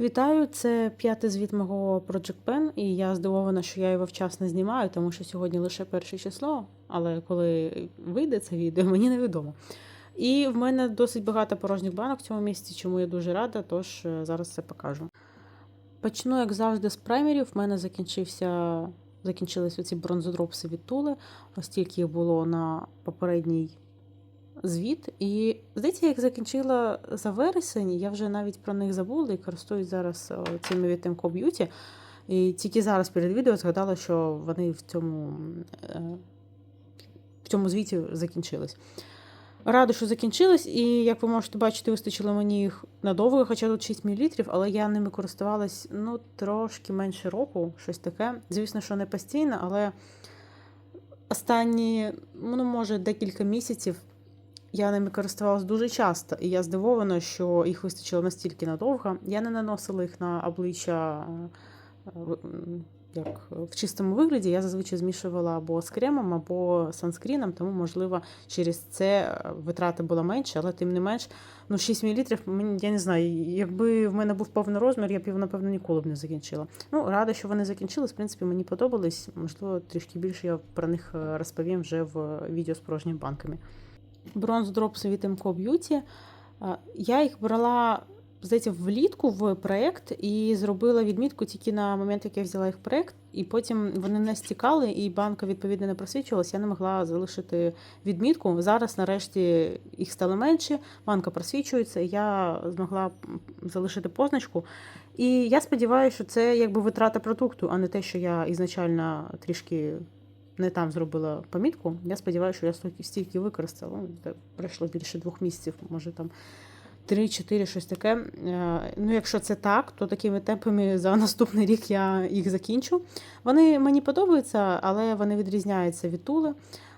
Вітаю! Це п'ятий звіт мого Project Pen, і я здивована, що я його вчасно знімаю, тому що сьогодні лише перше число, але коли вийде це відео, мені невідомо. І в мене досить багато порожніх банок в цьому місці, чому я дуже рада, тож е, зараз це покажу. Почну, як завжди, з праймерів. В мене закінчився, закінчились оці бронзодропси від Тули, ось їх було на попередній звіт. І здається, я їх закінчила за вересень. Я вже навіть про них забула і користуюсь зараз о, цими від Temco Beauty. І тільки зараз перед відео згадала, що вони в цьому, е, в цьому звіті закінчились. Рада, що закінчились, і як ви можете бачити, вистачило мені їх надовго, хоча тут 6 мл, але я ними користувалась ну, трошки менше року, щось таке. Звісно, що не постійно, але останні, ну, може, декілька місяців я ними користувалась дуже часто, і я здивована, що їх вистачило настільки надовго. Я не наносила їх на обличчя е, як в чистому вигляді. Я зазвичай змішувала або з кремом, або санскріном, тому, можливо, через це е, витрата була менше, але тим не менш, ну 6 мл, я не знаю, якби в мене був повний розмір, я б його, напевно, ніколи б не закінчила. Ну, рада, що вони закінчились. В принципі, мені подобались. Можливо, трішки більше я про них е, розповім вже в відео з порожніми банками. Бронз дропси від Emco Beauty. Я їх брала, здається, влітку в проєкт і зробила відмітку тільки на момент, як я взяла їх в проєкт, і потім вони не стікали, і банка відповідно не просвічувалася. Я не могла залишити відмітку. Зараз, нарешті, їх стало менше, банка просвічується, і я змогла залишити позначку. І я сподіваюся, що це якби витрата продукту, а не те, що я ізначально трішки не там зробила помітку. Я сподіваюся, що я стільки, використала. Ну, так, Пройшло більше двох місяців, може там 3-4, щось таке. Е, Ну, якщо це так, то такими темпами за наступний рік я їх закінчу. Вони мені подобаються, але вони відрізняються від тули.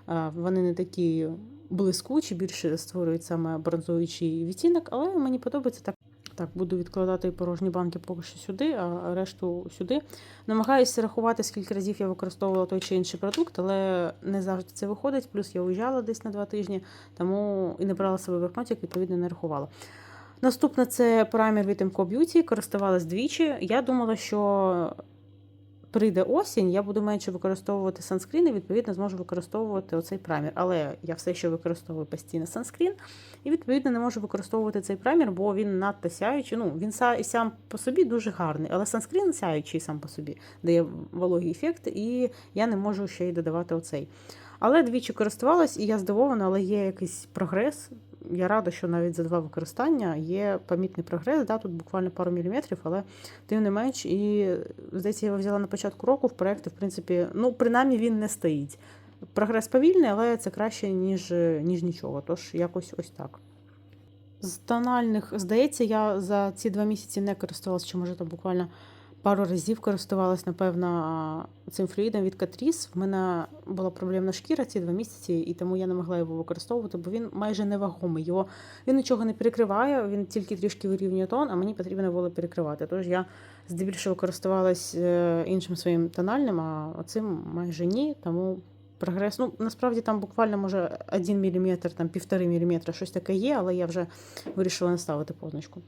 Е, Вони не такі блискучі, більше створюють саме бронзуючий відтінок, але мені подобається так. Так, буду відкладати порожні банки поки що сюди, а решту сюди. Намагаюся рахувати, скільки разів я використовувала той чи інший продукт, але не завжди це виходить. Плюс я уїжджала десь на два тижні, тому і не брала себе блокнотик, відповідно, не рахувала. Наступне це праймер від MCO Beauty, користувалась двічі. Я думала, що прийде осінь, я буду менше використовувати санскрін і відповідно зможу використовувати оцей праймер. Але я все ще використовую постійно санскрін і відповідно не можу використовувати цей праймер, бо він надто сяючий. Ну, він са- сам по собі дуже гарний, але санскрін сяючий сам по собі дає вологий ефект, і я не можу ще й додавати оцей. Але двічі користувалась, і я здивована, але є якийсь прогрес. Я рада, що навіть за два використання є помітний прогрес. Да, тут буквально пару міліметрів, але тим не менш. І здається, я його взяла на початку року в проєкті, в принципі, ну, принаймні він не стоїть. Прогрес повільний, але це краще, ніж, ніж нічого. Тож якось ось так. З тональних, здається, я за ці два місяці не користувалася, чи може там буквально пару разів користувалась, напевно, цим флюїдом від Catrice. В мене була проблемна шкіра ці два місяці, і тому я не могла його використовувати, бо він майже невагомий. Його він нічого не перекриває, він тільки трішки вирівнює тон, а мені потрібно було перекривати. Тож я здебільшого користувалась е, іншим своїм тональним, а цим майже ні. Тому прогрес. Ну, насправді там буквально може 1 мм, там 1,5 мм, щось таке є, але я вже вирішила не ставити позначку.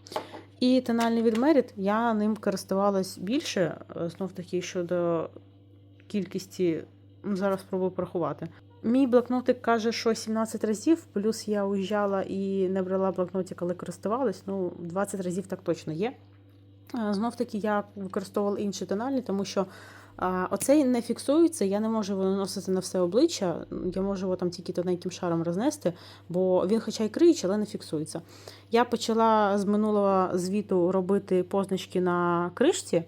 І тональний від Merit, я ним користувалась більше, знов таки щодо кількості, ну, зараз спробую порахувати. Мій блокнотик каже, що 17 разів, плюс я уїжджала і не брала блокнотик, але користувалась. Ну, 20 разів так точно є. Знов таки я використовувала інші тональні, тому що оцей не фіксується, я не можу його наносити на все обличчя, я можу його там тільки тоненьким шаром рознести, бо він, хоча й криючий, але не фіксується. Я почала з минулого звіту робити позначки на кришці,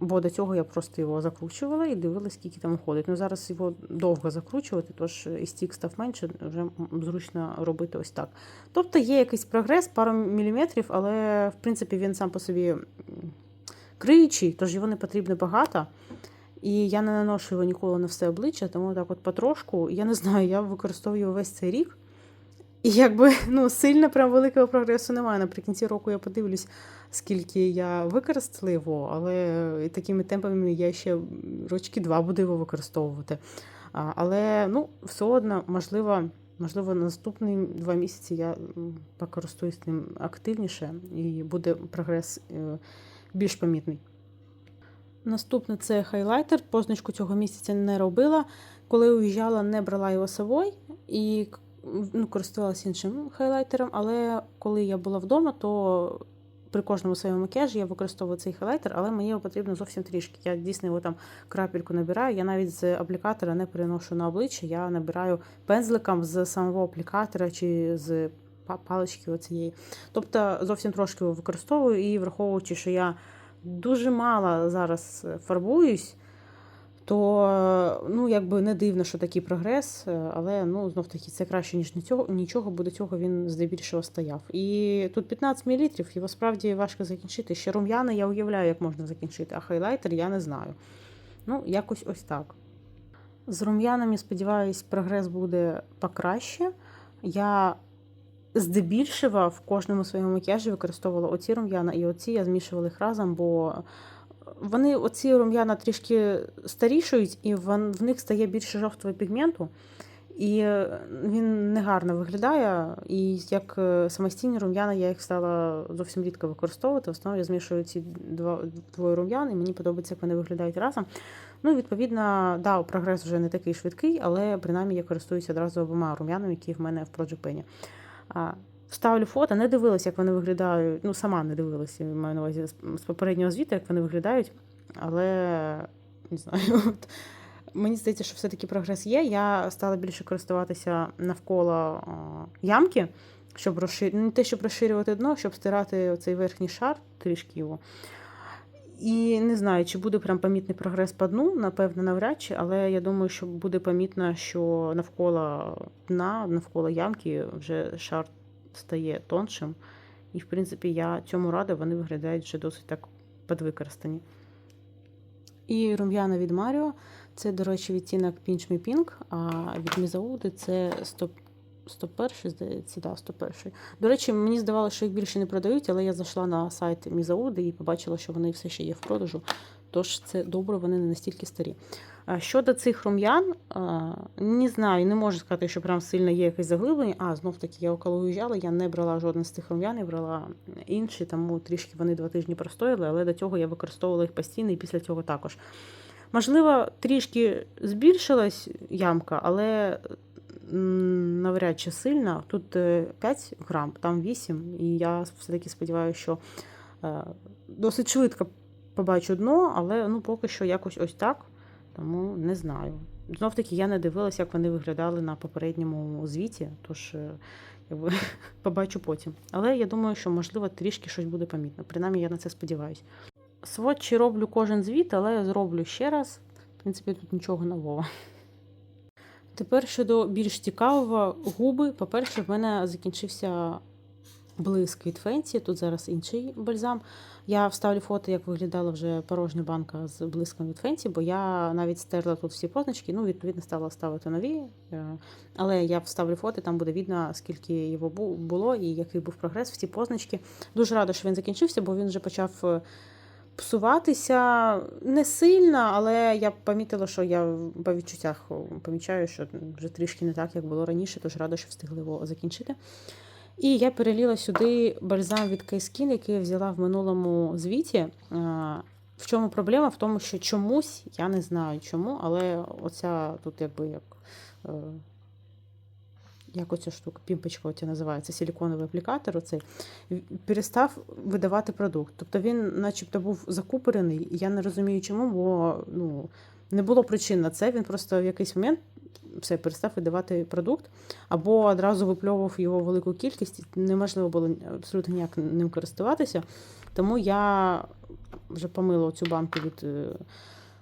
бо до цього я просто його закручувала і дивилась, скільки там входить. Ну, зараз його довго закручувати, тож і стік став менше, вже зручно робити ось так. Тобто є якийсь прогрес, пару міліметрів, але в принципі він сам по собі м, криючий, тож його не потрібно багато. І я не наношу його ніколи на все обличчя, тому так от потрошку, я не знаю, я використовую весь цей рік. І якби ну, сильно прям великого прогресу немає. Наприкінці року я подивлюсь, скільки я використала його, але такими темпами я ще рочки два буду його використовувати. Але ну, все одно, можливо, Можливо, наступні два місяці я покористуюсь ним активніше і буде прогрес е, більш помітний. Наступне це хайлайтер. Позначку цього місяця не робила. Коли уїжджала, не брала його собою і ну, користувалася іншим хайлайтером. Але коли я була вдома, то при кожному своєму макіяжі я використовую цей хайлайтер, але мені його потрібно зовсім трішки. Я дійсно його там крапельку набираю. Я навіть з аплікатора не переношу на обличчя. Я набираю пензликом з самого аплікатора чи з палички оцієї. Тобто зовсім трошки використовую і враховуючи, що я дуже мало зараз фарбуюсь, то ну, якби не дивно, що такий прогрес, але ну, знов таки це краще, ніж нічого, бо до цього він здебільшого стояв. І тут 15 мл, його справді важко закінчити. Ще рум'яна я уявляю, як можна закінчити, а хайлайтер я не знаю. Ну, якось ось так. З рум'янами, сподіваюсь, прогрес буде покраще. Я здебільшого в кожному своєму макіяжі використовувала оці рум'яна і оці я змішувала їх разом, бо вони оці рум'яна трішки старішують, і в них стає більше жовтого пігменту. І він негарно виглядає. І як е, самостійні рум'яна я їх стала зовсім рідко використовувати. В основному я змішую ці два двоє рум'ян, і мені подобається, як вони виглядають разом. Ну, відповідно, да, прогрес вже не такий швидкий, але принаймні я користуюся одразу обома рум'янами, які в мене в Project Pen. Вставлю фото, не дивилася, як вони виглядають. Ну, сама не дивилася, маю на увазі з попереднього звіту, як вони виглядають. Але не знаю. От, мені здається, що все-таки прогрес є. Я стала більше користуватися навколо ямки, щоб розширити, не те, щоб розширювати дно, щоб стирати цей верхній шар, трішки його. І не знаю, чи буде прям помітний прогрес по дну, напевно, навряд чи, але я думаю, що буде помітно, що навколо дна, навколо ямки вже шар стає тоншим. І, в принципі, я цьому рада, вони виглядають вже досить так підвикористані. І рум'яна від Маріо. Це, до речі, відтінок Pinch Me Pink, а від Мізауди це 100 101, здається, да, 101. До речі, мені здавалося, що їх більше не продають, але я зайшла на сайт Мізауди і побачила, що вони все ще є в продажу. Тож це добре, вони не настільки старі. Щодо цих рум'ян, не знаю, не можу сказати, що прям сильно є якесь заглиблення. А, знов таки, я коли уїжджала, я не брала жоден з цих рум'ян, я брала інші, тому трішки вони два тижні простояли, але до цього я використовувала їх постійно і після цього також. Можливо, трішки збільшилась ямка, але навряд чи сильно. Тут е, 5 грам, там 8, і я все-таки сподіваюся, що е, досить швидко побачу дно, але ну, поки що якось ось так. Тому не знаю. Знов таки я не дивилася, як вони виглядали на попередньому звіті, тож е, якби, побачу потім. Але я думаю, що можливо трішки щось буде помітно. Принаймні я на це сподіваюся. Сводчі роблю кожен звіт, але зроблю ще раз. В принципі, тут нічого нового. Тепер щодо більш цікавого, губи. По-перше, в мене закінчився блиск від Фенсі. Тут зараз інший бальзам. Я вставлю фото, як виглядала вже порожня банка з блиском від Фенсі, бо я навіть стерла тут всі позначки, ну, відповідно, стала ставити нові. е, Але я вставлю фото, там буде видно, скільки його було і який був прогрес в ці позначки. Дуже рада, що він закінчився, бо він вже почав е, псуватися не сильно, але я помітила, що я по відчуттях помічаю, що вже трішки не так, як було раніше, тож рада, що встигли його закінчити. І я переліла сюди бальзам від K-Skin, який я взяла в минулому звіті. В чому проблема? В тому, що чомусь, я не знаю чому, але оця тут якби як. Е, Як оця штука, пімпочка оця називається, силіконовий аплікатор, оцей, перестав видавати продукт. Тобто він начебто був закупорений, і я не розумію чому, бо ну, не було причин на це. Він просто в якийсь момент все перестав видавати продукт, або одразу випльовував його велику кількість, неможливо було абсолютно ніяк ним користуватися. Тому я вже помила цю банку від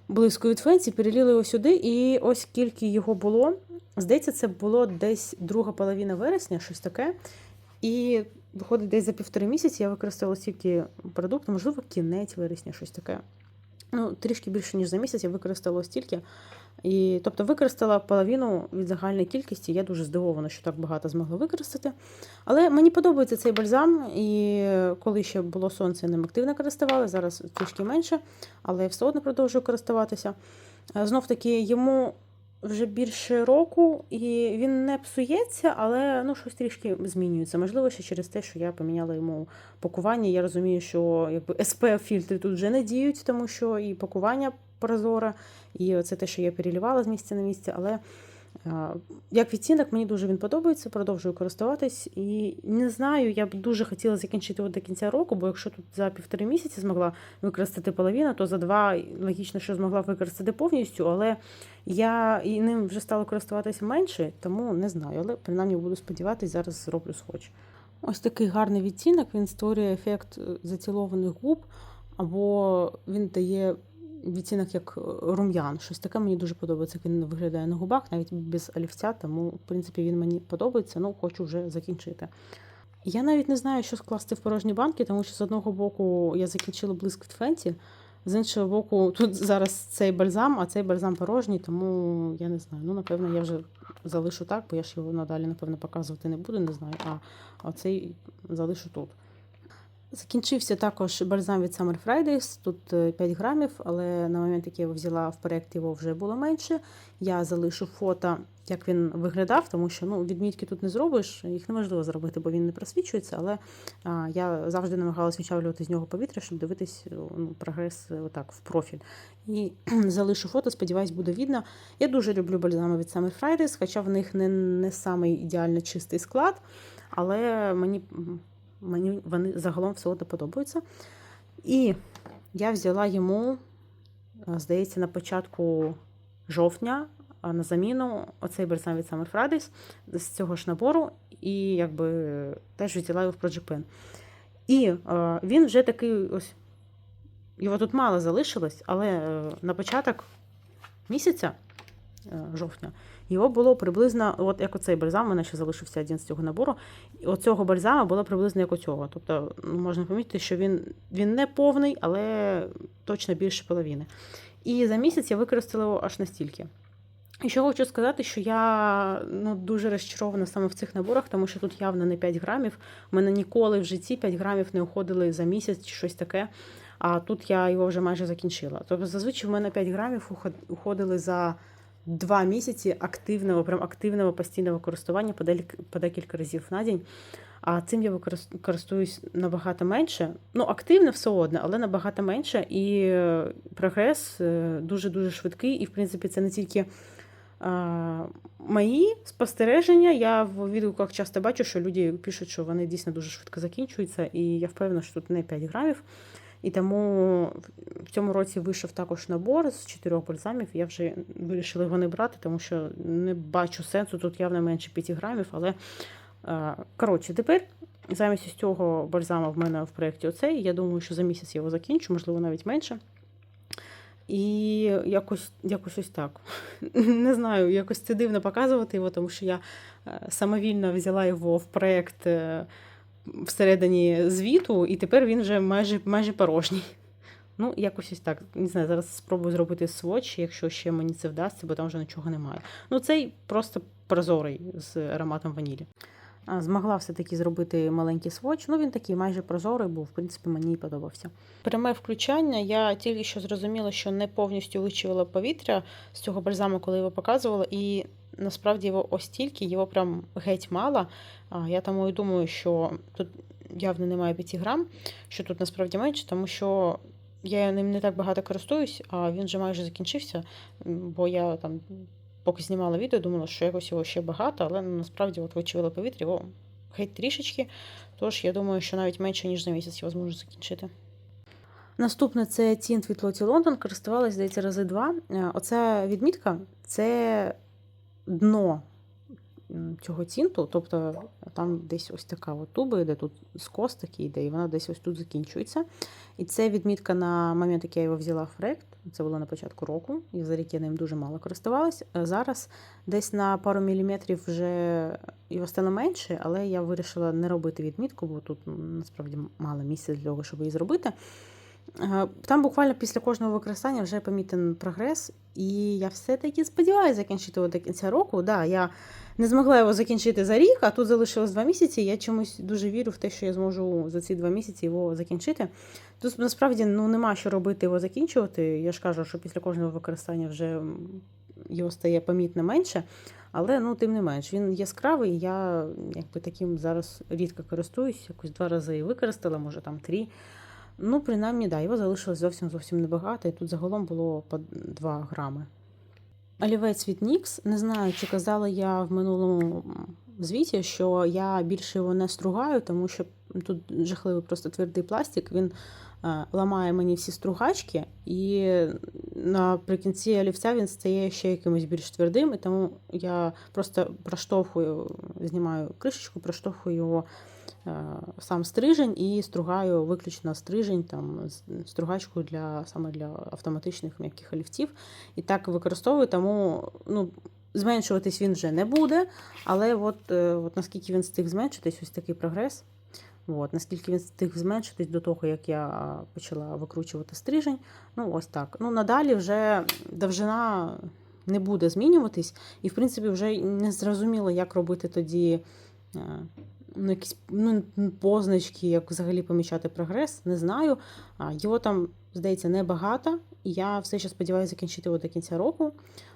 блиску від Фенсі, переліли його сюди, і ось скільки його було. Здається, це було десь друга половина вересня, щось таке. І виходить, десь за півтори місяці я використала стільки продукту, можливо, кінець вересня, щось таке. Ну, трішки більше, ніж за місяць, я використала стільки. І, тобто використала половину від загальної кількості. Я дуже здивована, що так багато змогла використати. Але мені подобається цей бальзам, і коли ще було сонце, ним активно користувала, зараз трішки менше, але я все одно продовжую користуватися. Знов таки, йому вже більше року, і він не псується, але ну, щось трішки змінюється. Можливо, ще через те, що я поміняла йому пакування. Я розумію, що якби СП-фільтри тут вже не діють, тому що і пакування прозоре, і це те, що я перелівала з місця на місце. Але як відтінок, мені дуже він подобається, продовжую користуватись. І не знаю, я б дуже хотіла закінчити його до кінця року, бо якщо тут за півтори місяці змогла використати половину, то за два логічно, що змогла використати повністю, але я і ним вже стала користуватися менше, тому не знаю. Але принаймні буду сподіватися, зараз зроблю схоч. Ось такий гарний відтінок, він створює ефект е, зацілованих губ, або він дає відтінок як е, рум'ян. Щось таке мені дуже подобається, як він виглядає на губах, навіть без олівця, тому, в принципі, він мені подобається, ну хочу вже закінчити. Я навіть не знаю, що скласти в порожні банки, тому що з одного боку я закінчила блиск від Фенті, з іншого боку, тут зараз цей бальзам, а цей бальзам порожній, тому я не знаю. Ну, напевно, я вже залишу так, бо я ж його надалі, напевно, показувати не буду, не знаю, а, цей залишу тут. Закінчився також бальзам від Summer Fridays, тут е, 5 грамів, але на момент, який я його взяла в проєкт, його вже було менше. Я залишу фото, як він виглядав, тому що ну, відмітки тут не зробиш, їх неможливо зробити, бо він не просвічується, але а, я завжди намагалась відчавлювати з нього повітря, щоб дивитись ну, прогрес е, отак, в профіль. І залишу фото, сподіваюсь, буде видно. Я дуже люблю бальзами від Summer Fridays, хоча в них не, не самий ідеально чистий склад, але мені. Мені вони загалом все одно подобаються. І я взяла йому, здається, на початку жовтня на заміну оцей бальзам від Summer Fridays з цього ж набору, і якби теж взяла його в Projapan. І е, він вже такий ось. Його тут мало залишилось, але е, на початок місяця е, жовтня його було приблизно, от як оцей бальзам, у мене ще залишився один з цього набору. Оцього бальзама було приблизно як оцього. Тобто ну, можна помітити, що він він не повний, але точно більше половини. І за місяць я використала його аж настільки. І що хочу сказати, що я ну, дуже розчарована саме в цих наборах, тому що тут явно не 5 грамів. У мене ніколи в житті 5 грамів не уходили за місяць чи щось таке. А тут я його вже майже закінчила. Тобто, зазвичай в мене 5 грамів уходили за два місяці активного, прям активного постійного користування по декілька разів на день. А цим я користуюсь набагато менше. Ну, активно все одно, але набагато менше. І е, прогрес дуже-дуже швидкий. І, в принципі, це не тільки а, мої спостереження. Я в відгуках часто бачу, що люди пишуть, що вони дійсно дуже швидко закінчуються. І я впевнена, що тут не 5 грамів. І тому в цьому році вийшов також набор з чотирьох бальзамів. Я вже вирішила його не брати, тому що не бачу сенсу. Тут явно менше 5 грамів. Але коротше, тепер замість цього бальзаму в мене в проєкті оцей. Я думаю, що за місяць я його закінчу, можливо, навіть менше. І якось якось ось так. Не знаю, якось це дивно показувати його, тому що я е, самовільно взяла його в проєкт. Всередині звіту, і тепер він вже майже майже порожній. Ну, якось ось так. Не знаю, зараз спробую зробити своч, якщо ще мені це вдасться, бо там вже нічого немає. Ну, цей просто прозорий з ароматом ванілі. Змогла все-таки зробити маленький своч. Ну, він такий майже прозорий, був, в принципі, мені подобався. Пряме включання. Я тільки що зрозуміла, що не повністю вичувала повітря з цього бальзаму, коли його показувала, і насправді його ось тільки, його прям геть мало. Я тому і думаю, що тут явно немає 5 грам, що тут насправді менше, тому що я ним не так багато користуюсь, а він вже майже закінчився, бо я там. Поки знімала відео, думала, що якось його ще багато, але насправді от вичувала повітря його геть трішечки. Тож я думаю, що навіть менше, ніж за місяць його зможу закінчити. Наступне це тінт від Лоті Лондон. Користувалась, здається, рази два. Е, оця відмітка це дно цього тінту, тобто там десь ось така от туба, де тут скос такий йде, і вона десь ось тут закінчується. І це відмітка на момент, як я його взяла в проект. Це було на початку року, і за рік я ним дуже мало користувалась. Е, зараз десь на пару міліметрів вже його стало менше, але я вирішила не робити відмітку, бо тут насправді мало місця для того, щоб її зробити. Там буквально після кожного використання вже помітен прогрес, і я все-таки сподіваюся закінчити його до кінця року. Да, Я не змогла його закінчити за рік, а тут залишилось два місяці. Я чомусь дуже вірю в те, що я зможу за ці два місяці його закінчити. Тут насправді ну, нема що робити його закінчувати. Я ж кажу, що після кожного використання вже його стає помітно менше. Але ну, тим не менш, він яскравий. Я якби таким зараз рідко користуюсь, якось два рази використала, може там три. Ну, принаймні, да, його залишилось зовсім зовсім небагато, і тут загалом було по 2 грами. Олівець від NYX. Не знаю, чи казала я в минулому звіті, що я більше його не стругаю, тому що тут жахливий просто твердий пластик. Він е, ламає мені всі стругачки, і наприкінці олівця він стає ще якимось більш твердим, і тому я просто проштовхую, знімаю кришечку, проштовхую його сам стрижень і стругаю виключно стрижень, там стругачку для саме для автоматичних м'яких олівців. І так використовую, тому ну, зменшуватись він вже не буде. Але от, е, от наскільки він встиг зменшитись, ось такий прогрес. От, наскільки він встиг зменшитись до того, як я почала викручувати стрижень. Ну, ось так. Ну, надалі вже довжина не буде змінюватись, і, в принципі, вже не зрозуміло, як робити тоді е, ну, якісь ну, позначки, як взагалі помічати прогрес. Не знаю. Його там, здається, небагато. І я все ще сподіваюся закінчити його до кінця року.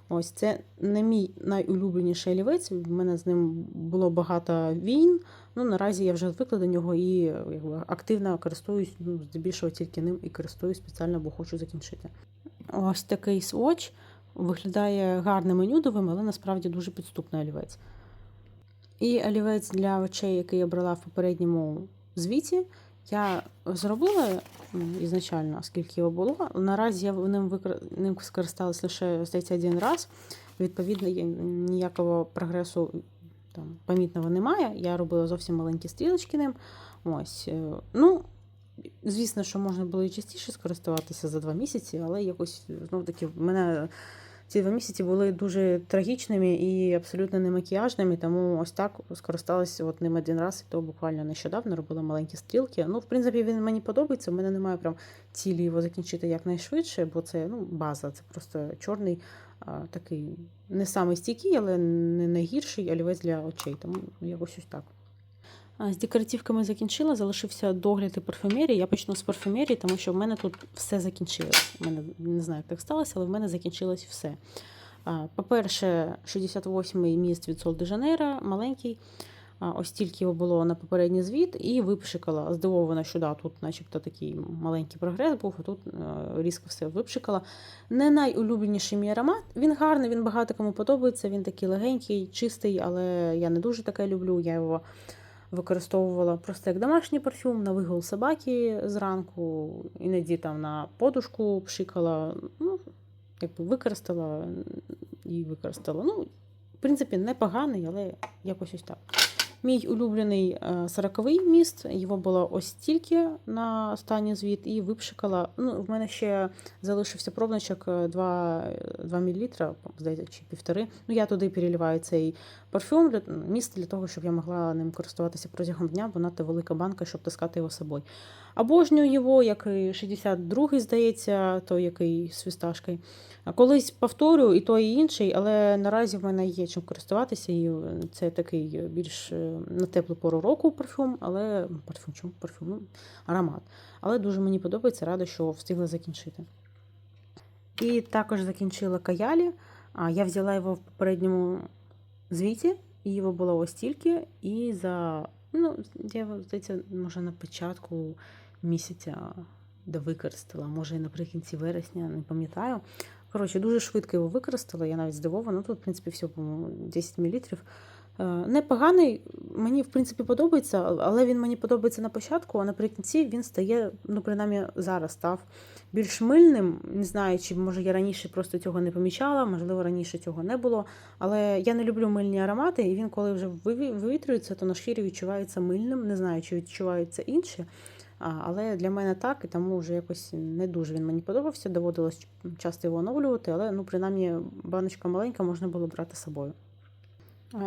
Ось це не мій найулюбленіший олівець. В мене з ним було багато війн. Ну, наразі я вже звикла до нього і якби, активно користуюсь, ну, здебільшого тільки ним і користуюсь спеціально, бо хочу закінчити. Ось такий сводч. Виглядає гарним і нюдовим, але насправді дуже підступний олівець. І олівець для очей, який я брала в попередньому звіті, я зробила ізначально, скільки його було. Наразі я ним, викор... ним скористалась лише здається, один раз. Відповідно, ніякого прогресу там, помітного немає. Я робила зовсім маленькі стрілочки ним. Ось. е, Ну, звісно, що можна було і частіше скористуватися за два місяці, але якось знов таки в мене ці два місяці були дуже трагічними і абсолютно не макіяжними, тому ось так скористалася от ним один раз, і то буквально нещодавно робила маленькі стрілки. Ну, в принципі, він мені подобається. У мене немає прям цілі його закінчити якнайшвидше, бо це ну, база, це просто чорний, а, такий не самий стійкий, але не найгірший олівець для очей. Тому якось ось так. З декоративками закінчила, залишився догляд і парфюмерія. Я почну з парфюмерії, тому що в мене тут все закінчилось. У мене не знаю, як так сталося, але в мене закінчилось все. По-перше, 68-й міст від Sol de Janeiro, маленький. Ось тільки його було на попередній звіт, і випшикала. Здивована, що да, тут, начебто, такий маленький прогрес був, а тут е, різко все випшикала. Не найулюбленіший мій аромат. Він гарний, він багато кому подобається. Він такий легенький, чистий, але я не дуже таке люблю. Я його використовувала просто як домашній парфюм на вигул собаки зранку, іноді там на подушку пшикала. Ну, якби використала і використала. Ну, в принципі, непоганий, але якось ось так. Мій улюблений 40-й міст, його було ось стільки на останній звіт, і випшикала. Ну, в мене ще залишився пробничок е, 2, 2 мл, здається, чи півтори. Ну, я туди переливаю цей парфюм для міст для того, щоб я могла ним користуватися протягом дня, бо надто велика банка, щоб таскати його з собою. Обожнюю його, як і 62-й, здається, той, який з фісташкою. Колись повторю і той, і інший, але наразі в мене є чим користуватися, і це такий більш е, на теплу пору року парфюм, але парфюм, чому парфюм? Ну, аромат. Але дуже мені подобається, рада, що встигла закінчити. І також закінчила каялі. А я взяла його в попередньому звіті, його було ось тільки. І за, ну, я здається, може на початку місяця використала, може і наприкінці вересня, не пам'ятаю. Коротше, дуже швидко його використала, я навіть здивована. Ну, тут, в принципі, все, по-моєму, 10 мл. Непоганий, мені в принципі подобається, але він мені подобається на початку, а наприкінці він стає, ну, принаймні, зараз став більш мильним. Не знаю, чи може я раніше просто цього не помічала, можливо, раніше цього не було. Але я не люблю мильні аромати, і він, коли вже вивітрюється, то на шкірі відчувається мильним. Не знаю, чи відчуваються інші. А, але для мене так, і тому вже якось не дуже він мені подобався. Доводилось часто його оновлювати, але ну, принаймні баночка маленька можна було брати з собою.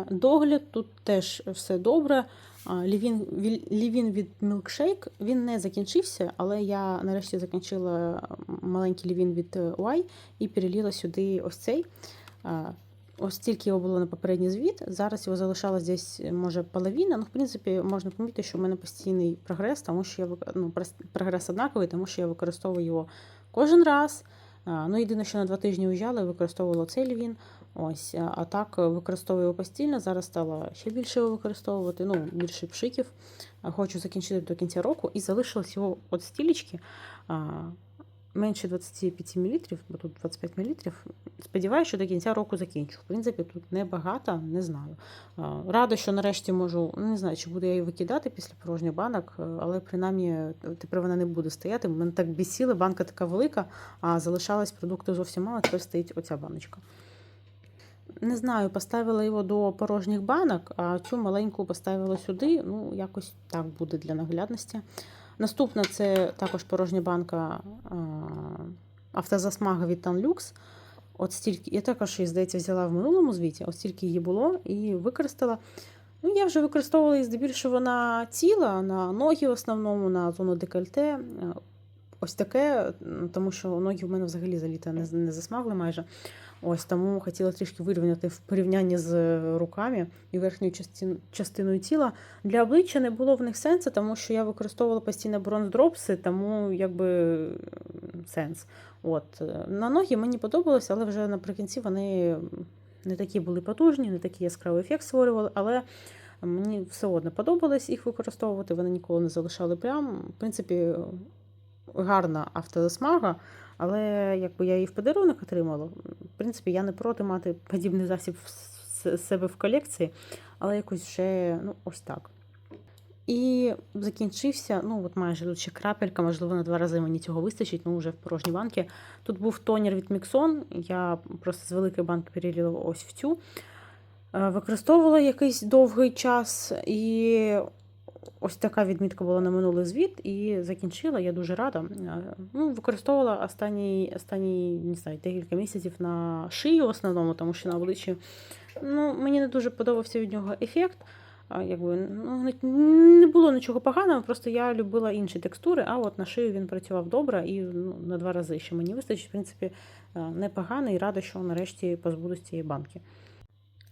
Догляд тут теж все добре. Лівін, лівін від Milkshake він не закінчився, але я нарешті закінчила маленький лівін від е, Y і переліла сюди ось цей. Ось тільки його було на попередній звіт. Зараз його залишалось десь, може, половина. Ну, в принципі, можна помітити, що в мене постійний прогрес, тому що я ну, прогрес однаковий, тому що я використовую його кожен раз. Ну, єдине, що на два тижні уїжджала використовувала цей львін. Ось, а так е, використовую постійно. Зараз стала ще більше його використовувати, ну, більше пшиків. Хочу закінчити до кінця року і залишилось його от стілечки. Менше 25 мл, бо тут 25 мл. Сподіваюся, що до кінця року закінчу. В принципі, тут небагато, не знаю. Рада, що нарешті можу, не знаю, чи буду я її викидати після порожніх банок, е, але принаймні е, тепер вона не буде стояти. Мене так бісіли, банка така велика, а залишалось продукту зовсім мало, тепер стоїть оця баночка. Не знаю, поставила його до порожніх банок, а цю маленьку поставила сюди. Ну, якось так буде для наглядності. Наступна це також порожня банка а, автозасмага від Tanlux. От стільки, я також її, здається, взяла в минулому звіті, от стільки її було і використала. Ну, я вже використовувала її здебільшого на тіла, на ноги в основному, на зону декольте. Е, Ось таке, тому що ноги в мене взагалі за літо не, не засмагли майже. Ось тому хотіла трішки вирівняти в порівнянні з е, руками і верхньою частин, частиною тіла. Для обличчя не було в них сенсу, тому що я використовувала постійно бронз-дропси, тому якби сенс. От. е, На ноги мені подобалось, але вже наприкінці вони не такі були потужні, не такий яскравий ефект створювали, але мені все одно подобалось їх використовувати, вони ніколи не залишали прям. В принципі, гарна автозасмага, але якби я її в подарунок отримала, в принципі, я не проти мати подібний засіб в себе в колекції, але якось вже ну, ось так. І закінчився, ну от майже тут ще крапелька, можливо, на два рази мені цього вистачить, ну вже в порожній банки. Тут був тонер від Mixon, я просто з великої банки перелила ось в цю. Е, Використовувала якийсь довгий час, і ось така відмітка була на минулий звіт, і закінчила. Я дуже рада. Е, Ну, використовувала останні, останні не знаю, декілька місяців на шию в основному, тому що на обличчі ну, мені не дуже подобався від нього ефект. Якби, ну, не- було нічого поганого, просто я любила інші текстури, а от на шию він працював добре і ну, на два рази ще мені вистачить. В принципі, е, непогано і рада, що нарешті позбудусь цієї банки.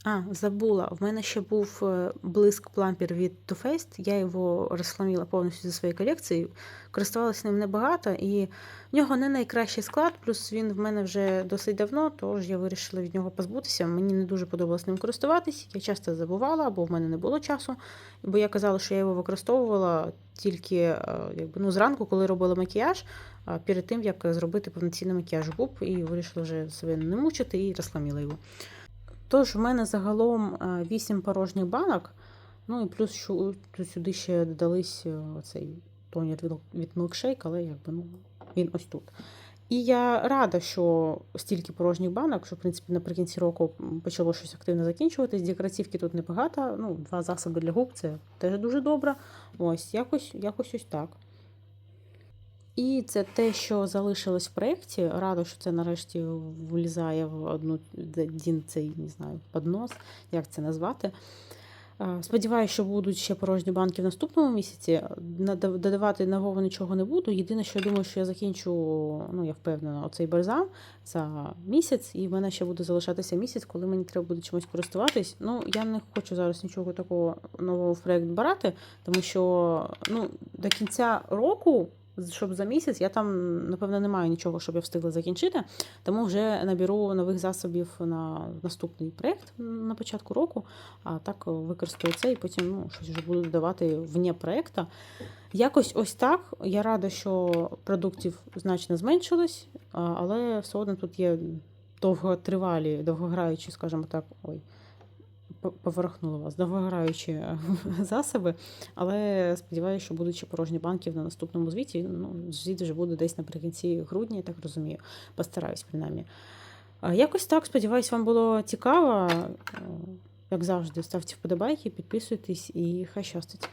А, забула. В мене ще був е, блиск плампір від Too Faced. Я його розхламіла повністю зі своєї колекції. Користувалася ним небагато, і в нього не найкращий склад, плюс він в мене вже досить давно, тож я вирішила від нього позбутися. Мені не дуже подобалось ним користуватись. Я часто забувала, бо в мене не було часу. Бо я казала, що я його використовувала тільки е, якби, ну, зранку, коли робила макіяж, перед тим, як зробити повноцінний макіяж губ, і вирішила вже себе не мучити і розхламіла його. Тож, в мене загалом 8 порожніх банок. Ну і плюс що сюди ще додались е, цей тонер від, Milkshake, але якби ну, він ось тут. І я рада, що стільки порожніх банок, що в принципі наприкінці року почало щось активно закінчуватись. Декоративки тут небагато. Ну, два засоби для губ це теж дуже добре. Ось, якось, якось ось так. І це те, що залишилось в проєкті. Рада, що це нарешті влізає в одну один цей, не знаю, поднос, як це назвати. Сподіваюся, що будуть ще порожні банки в наступному місяці. Додавати нового нічого не буду. Єдине, що я думаю, що я закінчу, ну я впевнена, оцей бальзам за місяць, і в мене ще буде залишатися місяць, коли мені треба буде чимось користуватись. Ну, я не хочу зараз нічого такого нового в проєкт брати, тому що ну, до кінця року. Щоб за місяць я там, напевно, не маю нічого, щоб я встигла закінчити, тому вже наберу нових засобів на наступний проєкт на початку року, а так використаю це і потім ну, щось вже буду додавати вне проєкту. Якось ось так. Я рада, що продуктів значно зменшилось, але все одно тут є довготривалі, довгограючі, скажімо так, ой, по- поворухнула вас, довгограючі е, засоби, але сподіваюся, що будуть ще порожні банки на наступному звіті. Ну, звіт вже буде десь наприкінці грудня, я так розумію. Постараюсь, принаймні. Якось так, сподіваюсь, вам було цікаво. Е, Як завжди, ставте вподобайки, підписуйтесь і хай щастить.